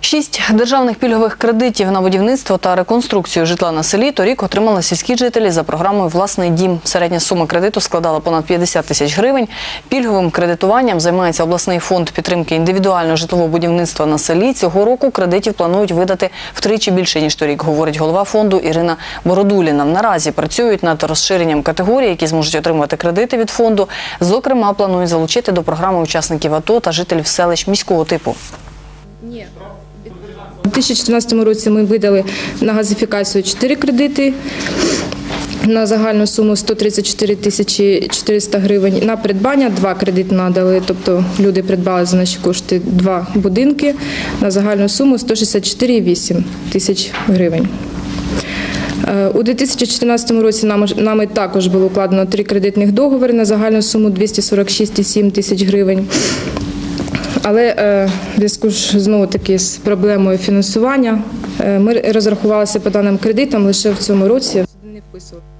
Шість державних пільгових кредитів на будівництво та реконструкцію житла на селі торік отримали сільські жителі за програмою Власний дім. Середня сума кредиту складала понад 50 тисяч гривень. Пільговим кредитуванням займається обласний фонд підтримки індивідуального житлового будівництва на селі. Цього року кредитів планують видати втричі більше ніж торік, говорить голова фонду Ірина Бородуліна. Наразі працюють над розширенням категорій, які зможуть отримати кредити від фонду. Зокрема, планують залучити до програми учасників АТО та жителів селищ міського типу. У 2014 році ми видали на газифікацію 4 кредити на загальну суму 134 тисячі 400 гривень. На придбання два кредити надали, тобто люди придбали за наші кошти два будинки на загальну суму 164,8 тисяч гривень. Е, У 2014 році нами також було укладено три кредитних договори на загальну суму 246,7 тисяч гривень. Але е, в зв'язку ж знову таки з проблемою фінансування е, ми розрахувалися по даним кредитам лише в цьому році. Не вписували.